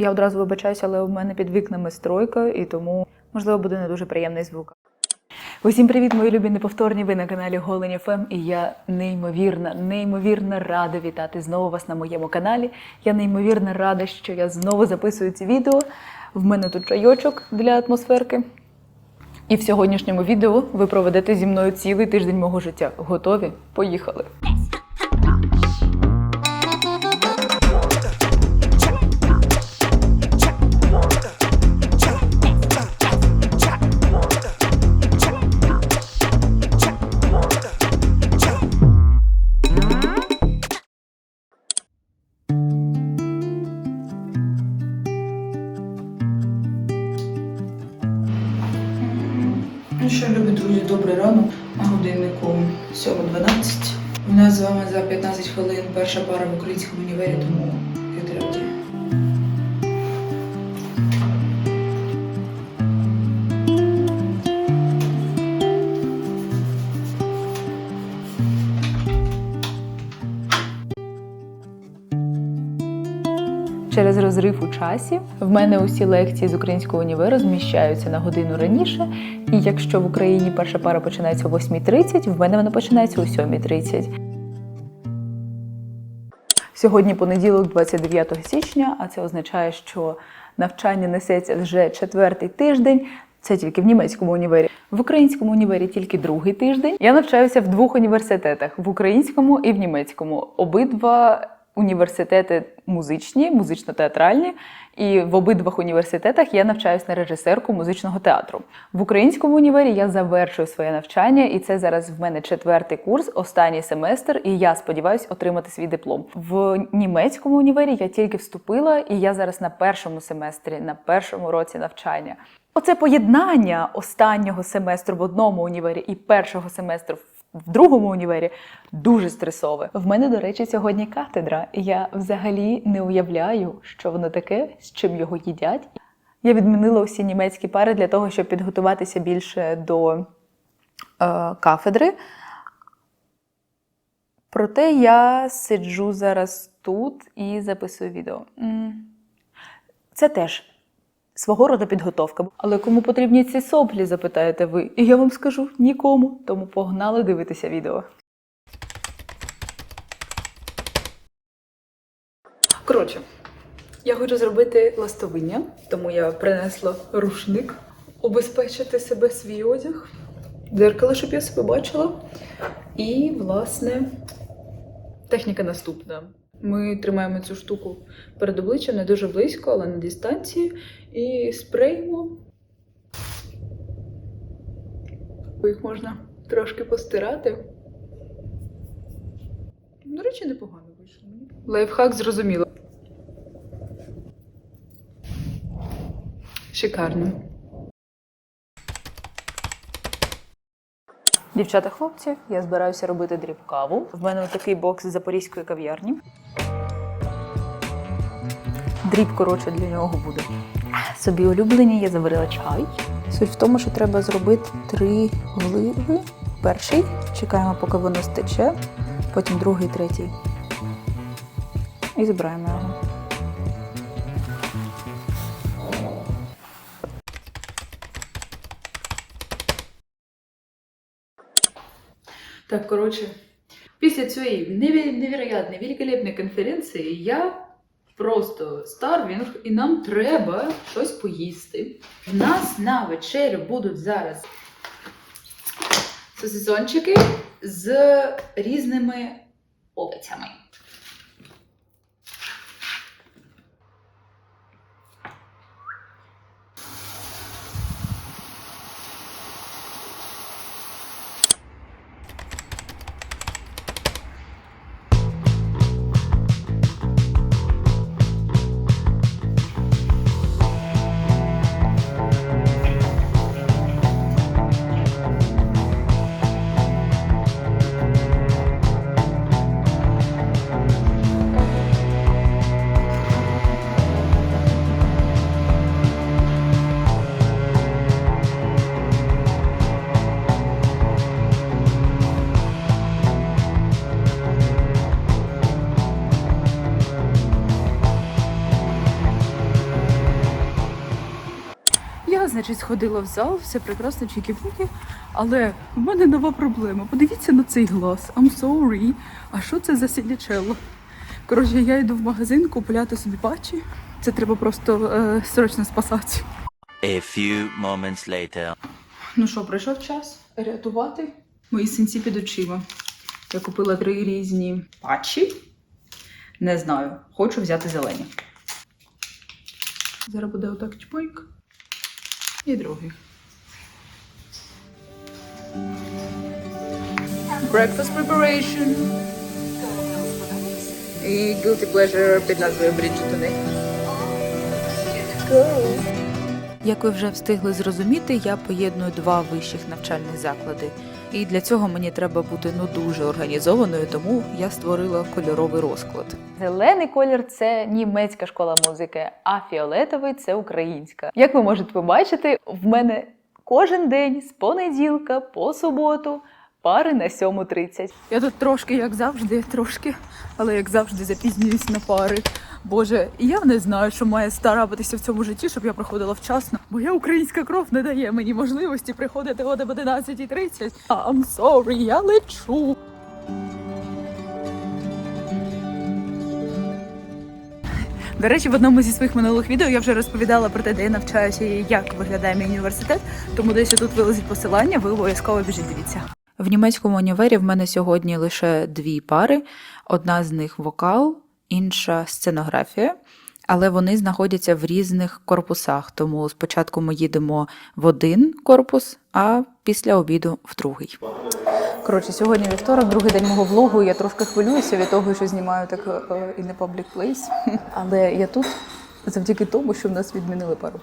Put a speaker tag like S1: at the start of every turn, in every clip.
S1: Я одразу вибачаюся, але у мене під вікнами стройка, і тому можливо буде не дуже приємний звук. Усім привіт, мої любі неповторні. Ви на каналі Голень ФМ, і я неймовірна, неймовірно рада вітати знову вас на моєму каналі. Я неймовірно рада, що я знову записую ці відео. В мене тут чайочок для атмосферки. І в сьогоднішньому відео ви проведете зі мною цілий тиждень мого життя. Готові? Поїхали!
S2: Пара в українському універі, тому підтримки.
S1: Через розрив у часі в мене усі лекції з українського універу зміщаються на годину раніше. І якщо в Україні перша пара починається о 8.30, в мене вона починається о 7.30. Сьогодні понеділок, 29 січня, а це означає, що навчання несеться вже четвертий тиждень. Це тільки в німецькому універі. В українському універі тільки другий тиждень. Я навчаюся в двох університетах: в українському і в німецькому. Обидва університети музичні, музично-театральні. І в обидвох університетах я навчаюся на режисерку музичного театру. В українському універі я завершую своє навчання, і це зараз в мене четвертий курс, останній семестр, і я сподіваюся отримати свій диплом. В німецькому універі я тільки вступила, і я зараз на першому семестрі, на першому році навчання. Оце поєднання останнього семестру в одному універі і першого семестру в другому універі дуже стресове. В мене, до речі, сьогодні катедра. і Я взагалі не уявляю, що воно таке, з чим його їдять. Я відмінила усі німецькі пари для того, щоб підготуватися більше до е, кафедри. Проте я сиджу зараз тут і записую відео. Це теж свого роду підготовка. Але кому потрібні ці соплі, запитаєте ви? І я вам скажу нікому. Тому погнали дивитися відео. Коротше, я хочу зробити ластовиння, тому я принесла рушник, обезпечити себе свій одяг, дзеркало, щоб я себе бачила. І, власне, техніка наступна. Ми тримаємо цю штуку перед обличчям не дуже близько, але на дистанції. І спреємо. Їх можна трошки постирати. До речі, непогано вийшло. Лайфхак зрозуміло. Шикарно. Дівчата, хлопці, я збираюся робити дріб каву. В мене такий бокс з запорізької кав'ярні. Дріб, коротше, для нього буде. Собі улюблені, я заварила чай. Суть в тому, що треба зробити три вливи. Перший чекаємо, поки воно стече, потім другий, третій. І збираємо його. Так, коротше, після цієї неві- невероятної, великолепної конференції я просто старвінг, і нам треба щось поїсти. В нас на вечерю будуть зараз сосисончики з різними овочами. Значить, сходила в зал, все прекрасно, чікі-пуки, але в мене нова проблема. Подивіться на цей глаз. I'm sorry. А що це за сілічело? Коротше, я йду в магазин купляти собі патчі. Це треба просто е, срочно спасати.
S3: A few moments later.
S1: Ну що, прийшов час рятувати мої синці під очима. Я купила три різні патчі. Не знаю, хочу взяти зелені. Зараз буде отак чпойк. І другий. Breakfast preparation. І guilty pleasure під назвою Bridgerton. Як ви вже встигли зрозуміти, я поєдную два вищих навчальних заклади. І для цього мені треба бути ну дуже організованою, тому я створила кольоровий розклад. Зелений колір це німецька школа музики, а фіолетовий це українська. Як ви можете побачити, в мене кожен день з понеділка по суботу. Пари на 7.30. Я тут трошки, як завжди, трошки, але як завжди запізнююсь на пари. Боже, і я не знаю, що має старатися в цьому житті, щоб я приходила вчасно. Моя українська кров не дає мені можливості приходити о об 11.30. I'm sorry, я лечу. До речі, в одному зі своїх минулих відео я вже розповідала про те, де я навчаюся і як виглядає мій університет. Тому десь тут вилазить посилання, ви обов'язково біжіть дивіться. В німецькому універі в мене сьогодні лише дві пари: одна з них вокал, інша сценографія. Але вони знаходяться в різних корпусах. Тому спочатку ми їдемо в один корпус, а після обіду в другий. Коротше, сьогодні вівторок, другий день мого влогу. Я трошки хвилююся від того, що знімаю так і не public place. Але я тут завдяки тому, що в нас відмінили пару.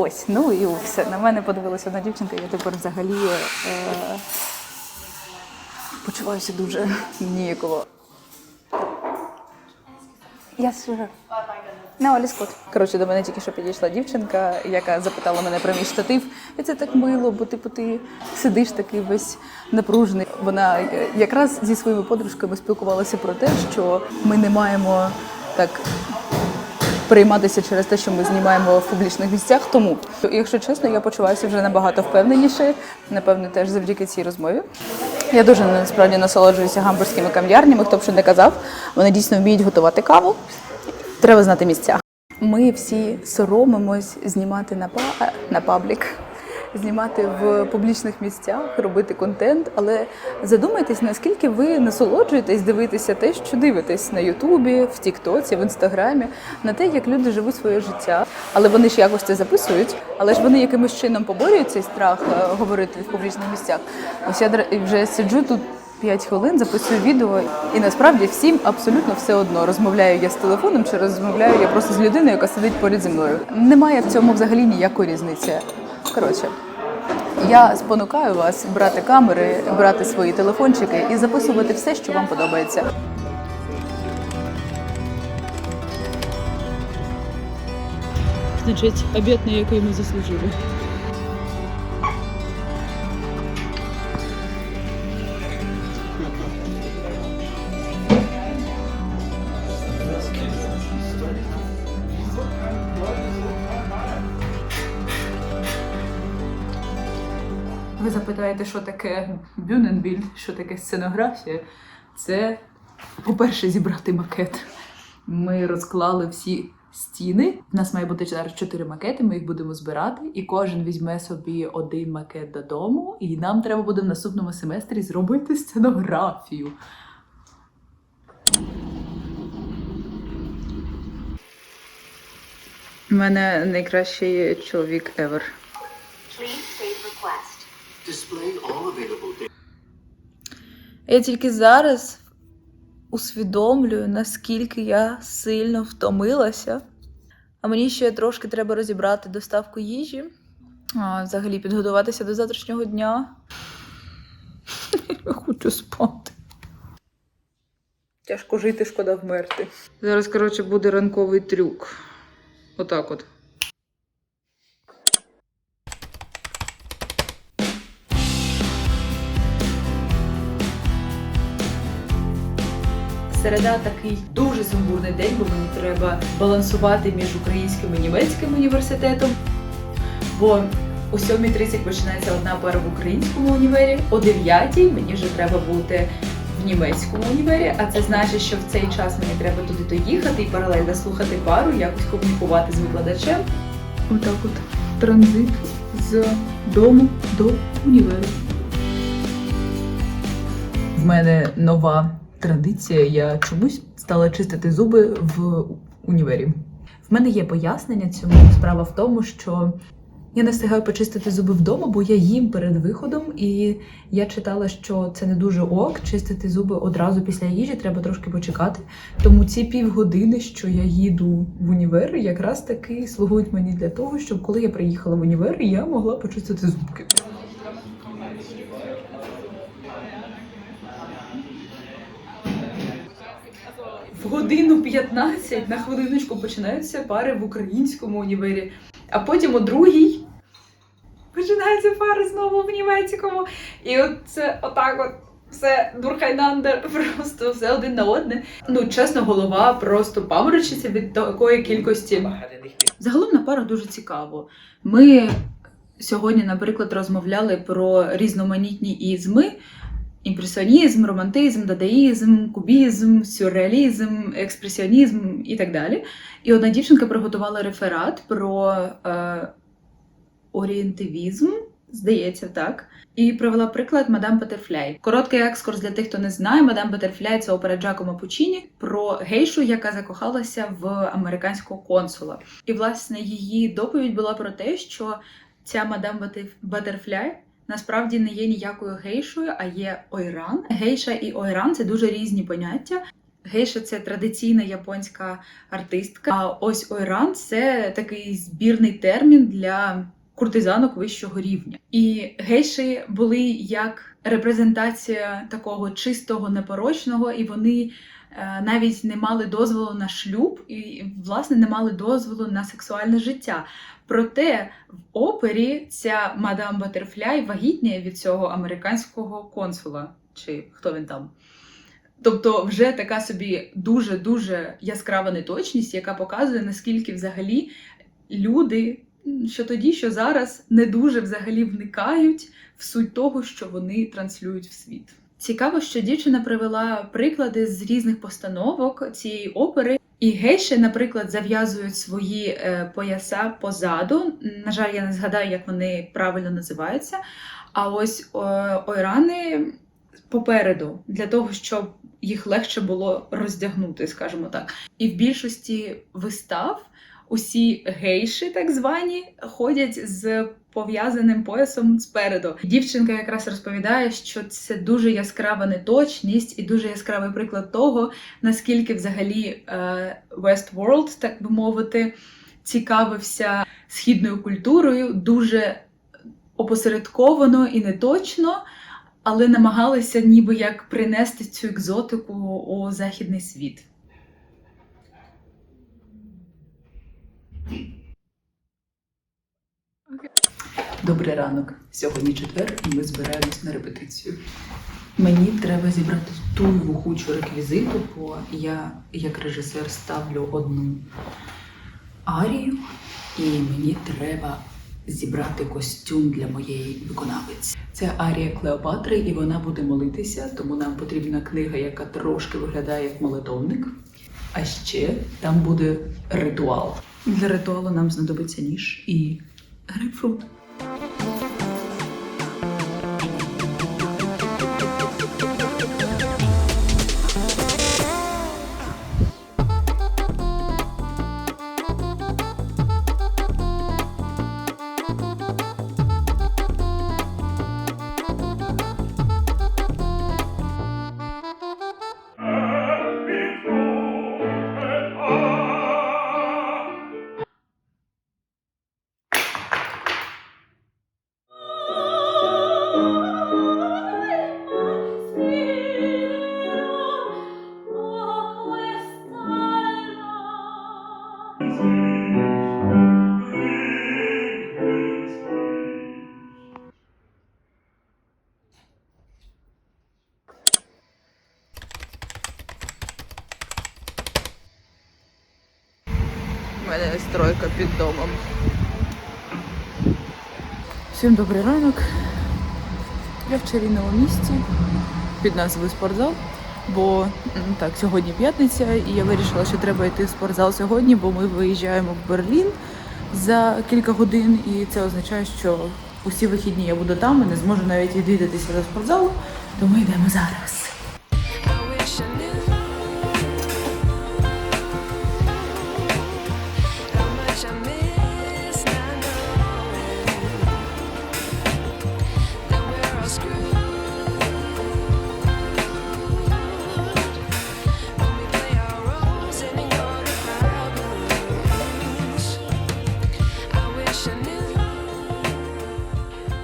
S1: Ось, ну і все. На мене подивилася одна дівчинка, я тепер взагалі е, почуваюся дуже ніяково. Yes, sure. No, alles good. Коротше, до мене тільки що підійшла дівчинка, яка запитала мене про мій штатив. І це так мило, бо типу ти сидиш такий весь напружений. Вона е, якраз зі своїми подружками спілкувалася про те, що ми не маємо так перейматися через те, що ми знімаємо в публічних місцях. Тому, якщо чесно, я почуваюся вже набагато впевненіше. Напевно, теж завдяки цій розмові. Я дуже насправді насолоджуюся гамбурзькими кам'ярнями. Хто б що не казав, вони дійсно вміють готувати каву. Треба знати місця. Ми всі соромимось знімати на па на паблік, знімати в публічних місцях, робити контент. Але задумайтесь, наскільки ви насолоджуєтесь дивитися те, що дивитесь на Ютубі, в Тіктоці, в Інстаграмі, на те, як люди живуть своє життя. Але вони ж якось це записують, але ж вони якимось чином поборюють цей страх е, говорити в публічних місцях. Ось я вже сиджу тут. 5 хвилин записую відео, і насправді всім абсолютно все одно. Розмовляю я з телефоном чи розмовляю я просто з людиною, яка сидить поряд зі мною. Немає в цьому взагалі ніякої різниці. Коротше, я спонукаю вас брати камери, брати свої телефончики і записувати все, що вам подобається. Значить, обід, на який ми заслужили. Ви запитаєте, що таке бюненбіль, що таке сценографія? Це, по-перше, зібрати макет. Ми розклали всі стіни. У нас має бути зараз чотири макети, ми їх будемо збирати, і кожен візьме собі один макет додому, і нам треба буде в наступному семестрі зробити сценографію. У мене найкращий чоловік ever. Я тільки зараз усвідомлюю, наскільки я сильно втомилася. А мені ще трошки треба розібрати доставку їжі, а, взагалі підготуватися до завтрашнього дня. Я хочу спати. Тяжко жити, шкода вмерти. Зараз, коротше, буде ранковий трюк. Отак от. Середа такий дуже сумбурний день, бо мені треба балансувати між українським і німецьким університетом. Бо о 7.30 починається одна пара в українському універі, о 9.00 мені вже треба бути в німецькому універі, а це значить, що в цей час мені треба туди доїхати і паралельно слухати пару, якось комунікувати з викладачем. Отак от транзит з дому до універу. В мене нова традиція. Я чомусь стала чистити зуби в універі. В мене є пояснення цьому. Справа в тому, що я не встигаю почистити зуби вдома, бо я їм перед виходом, і я читала, що це не дуже ок. Чистити зуби одразу після їжі, треба трошки почекати. Тому ці півгодини, що я їду в універ, якраз таки слугують мені для того, щоб коли я приїхала в універ, я могла почистити зубки. В годину 15 на хвилиночку починаються пари в українському універі, а потім о другій починаються пари знову в німецькому. І от це отак от. Все дурхайнандер, просто все один на одне. Ну, чесно, голова просто паморочиться від такої кількості. Загалом на парах дуже цікаво. Ми сьогодні, наприклад, розмовляли про різноманітні ізми: імпресіонізм, романтизм, дадаїзм, кубізм, сюрреалізм, експресіонізм і так далі. І одна дівчинка приготувала реферат про е, орієнтивізм, здається, так. І привела приклад мадам Батерфляй. Короткий екскурс для тих, хто не знає. Мадам Батерфляй це опера Джакомо Пучіні про гейшу, яка закохалася в американського консула. І власне її доповідь була про те, що ця мадам Батерфляй насправді не є ніякою гейшою, а є ойран. Гейша і ойран це дуже різні поняття. Гейша це традиційна японська артистка. А ось ойран це такий збірний термін для куртизанок вищого рівня. І гейші були як репрезентація такого чистого, непорочного, і вони е, навіть не мали дозволу на шлюб, і власне не мали дозволу на сексуальне життя. Проте в опері ця мадам Батерфляй вагітніє від цього американського консула, чи хто він там. Тобто, вже така собі дуже дуже яскрава неточність, яка показує, наскільки взагалі люди, що тоді, що зараз, не дуже взагалі вникають в суть того, що вони транслюють в світ. Цікаво, що дівчина привела приклади з різних постановок цієї опери. І гейші, наприклад, зав'язують свої е, пояса позаду. На жаль, я не згадаю, як вони правильно називаються. А ось ойрани попереду, для того, щоб їх легше було роздягнути, скажімо так. І в більшості вистав усі гейші, так звані, ходять з пов'язаним поясом спереду. Дівчинка якраз розповідає, що це дуже яскрава неточність і дуже яскравий приклад того, наскільки взагалі е, Westworld, так би мовити, цікавився східною культурою дуже опосередковано і неточно, але намагалися ніби як принести цю екзотику у західний світ. Добрий ранок. Сьогодні четвер, і ми збираємось на репетицію. Мені треба зібрати ту вухучу реквізиту, бо я, як режисер, ставлю одну арію, і мені треба зібрати костюм для моєї виконавиці. Це арія Клеопатри, і вона буде молитися, тому нам потрібна книга, яка трошки виглядає як молитовник. А ще там буде ритуал. Для ритуалу нам знадобиться ніж і грейпфрут. Під домом. Всім добрий ранок. Я в чарівному місті під назвою спортзал. Бо так, сьогодні п'ятниця, і я вирішила, що треба йти в спортзал сьогодні, бо ми виїжджаємо в Берлін за кілька годин, і це означає, що усі вихідні я буду там і не зможу навіть відвідатися до спортзалу, тому йдемо зараз.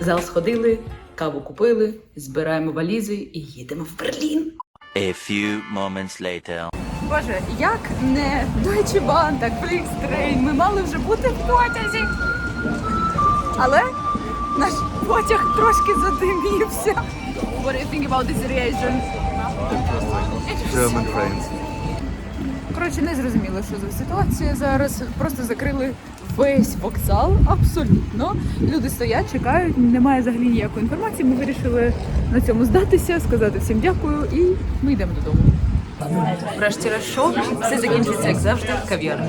S1: Зал сходили, каву купили, збираємо валізи і їдемо в Берлін.
S3: A few moments later.
S1: Боже, як не Deutsche Bahn, так Flixtrain, ми мали вже бути в потязі. Але наш потяг трошки задимівся. What do you think about this reaction?
S4: German trains.
S1: Коротше, не зрозуміло, що за ситуація зараз. Просто закрили весь вокзал, абсолютно. Люди стоять, чекають, немає взагалі ніякої інформації. Ми вирішили на цьому здатися, сказати всім дякую, і ми йдемо додому. Врешті-решт, все закінчиться, як завжди, кав'ярні.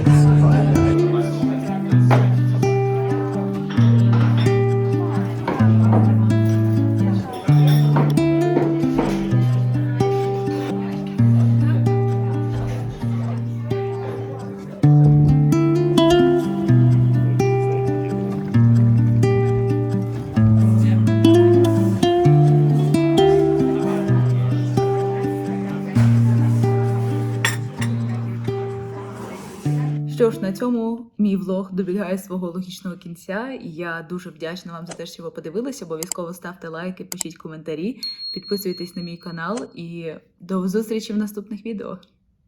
S1: Що ж, на цьому мій влог добігає свого логічного кінця. І Я дуже вдячна вам за те, що ви подивилися. Обов'язково ставте лайки, пишіть коментарі, підписуйтесь на мій канал і до зустрічі в наступних відео.